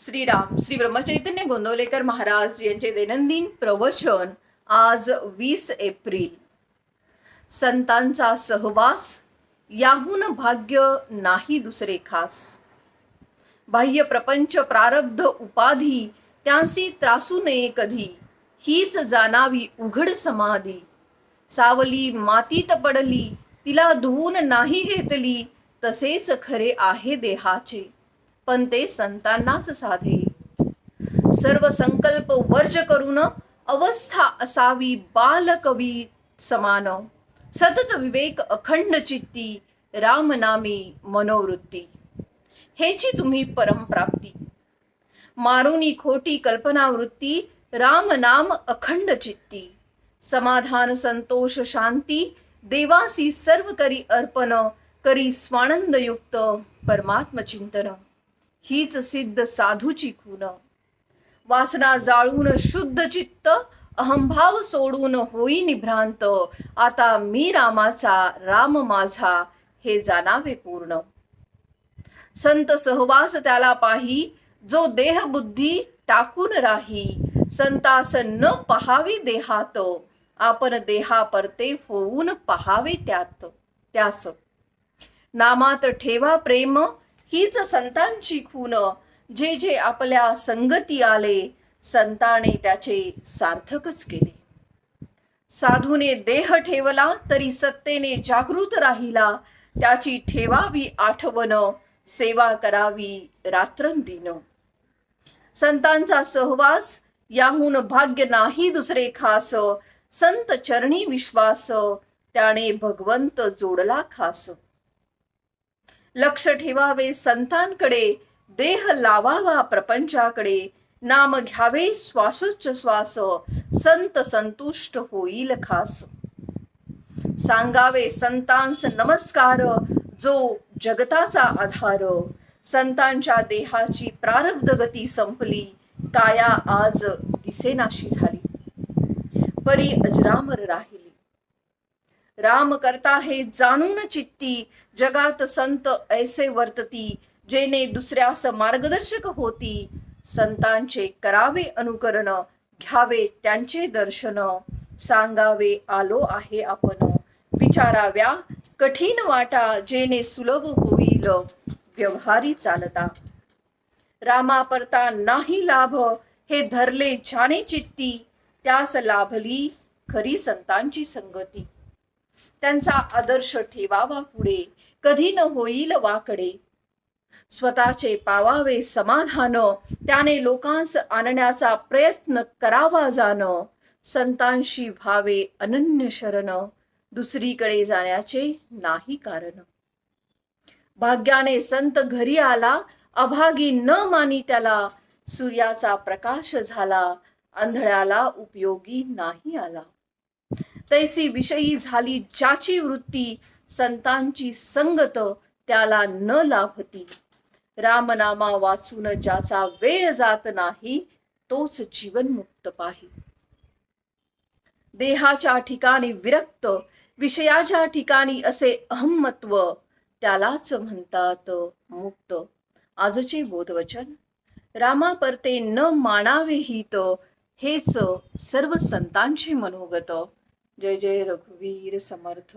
श्रीराम श्री ब्रह्मचैतन्य गोंदवलेकर महाराज यांचे दैनंदिन प्रवचन आज वीस एप्रिल. संतांचा सहवास याहून भाग्य नाही दुसरे खास. बाह्य प्रपंच प्रारब्ध उपाधी त्यांसी त्रासू नये कधी हीच जाणावी उघड समाधी. सावली मातीत पडली तिला धुवून नाही घेतली तसेच खरे आहे देहाचे. पण ते संतांनाच साधे. सर्व संकल्प वर्ज करून अवस्था असावी बालकवी समान. सतत विवेक अखंड चित्ती रामनामी मनोवृत्ती. हेची तुम्ही परमप्राप्ती मारुनी खोटी कल्पनावृत्ती राम नाम अखंड चित्ती. समाधान संतोष शांती देवासी सर्व करी अर्पण करी स्वानंदयुक्त परमात्मचिंतन परमात्म चिंतन. हीच सिद्ध साधूची खून. वासना जाळून शुद्ध चित्त अहंभाव सोडून होई निभ्रांत. आता मी रामाचा राम माझा हे जाणावे पूर्ण. संत सहवास त्याला पाही जो देह बुद्धी टाकून राही. संतास न पहावे देहात आपण देहा परते होऊन पहावे त्यात त्यास. नामात ठेवा प्रेम हीच संतांची खून जे जे आपल्या संगती आले संताने त्याचे सार्थकच केले. साधूने देह ठेवला तरी सत्तेने जागृत राहिला त्याची ठेवावी आठवण सेवा करावी रात्रंदिन. संतांचा सहवास याहून भाग्य नाही दुसरे खास संत चरणी विश्वास त्याने भगवंत जोडला खास. लक्ष ठेवावे संतांकडे देह लावावा प्रपंचाकडे. नाम घ्यावे श्वासोच्चश्वास संत संतुष्ट होईल खास. सांगावे संतांस नमस्कार जो जगताचा आधार. संतांच्या देहाची प्रारब्ध गती संपली काया आज दिसेनाशी झाली. परी अजरामर राहील. राम करता हे जाणून चित्ती जगात संत ऐसे वर्तती जेने दुसऱ्यास मार्गदर्शक होती. संतांचे करावे अनुकरण घ्यावे त्यांचे दर्शन. सांगावे आलो आहे आपण. विचाराव्या कठीण वाटा जेने सुलभ होईल. व्यवहारी चालता. रामा परता नाही लाभ हे धरले जाणे चित्ती त्यास लाभली खरी संतांची संगती. त्यांचा आदर्श ठेवावा पुढे. कधी न होईल वाकडे. स्वतःचे पावावे समाधान. त्याने लोकांस आणण्याचा प्रयत्न करावा जाण. संतांशी भावे अनन्य शरण. दुसरीकडे जाण्याचे नाही कारण. भाग्याने संत घरी आला. अभागी न मानी त्याला सूर्याचा प्रकाश झाला. आंधळ्याला उपयोगी नाही आला. तैसी विषयी झाली ज्याची वृत्ती संतांची संगत त्याला न लाभती. रामनामा वाचून ज्याचा वेळ जात नाही तोच जीवनमुक्त पाही. देहाच्या ठिकाणी विरक्त विषयाच्या ठिकाणी असे अहमत्व त्यालाच म्हणतात मुक्त. आजचे बोधवचन रामा परते न मानावे हित हेच सर्व संतांचे मनोगत. जय जय रघुवीर समर्थ.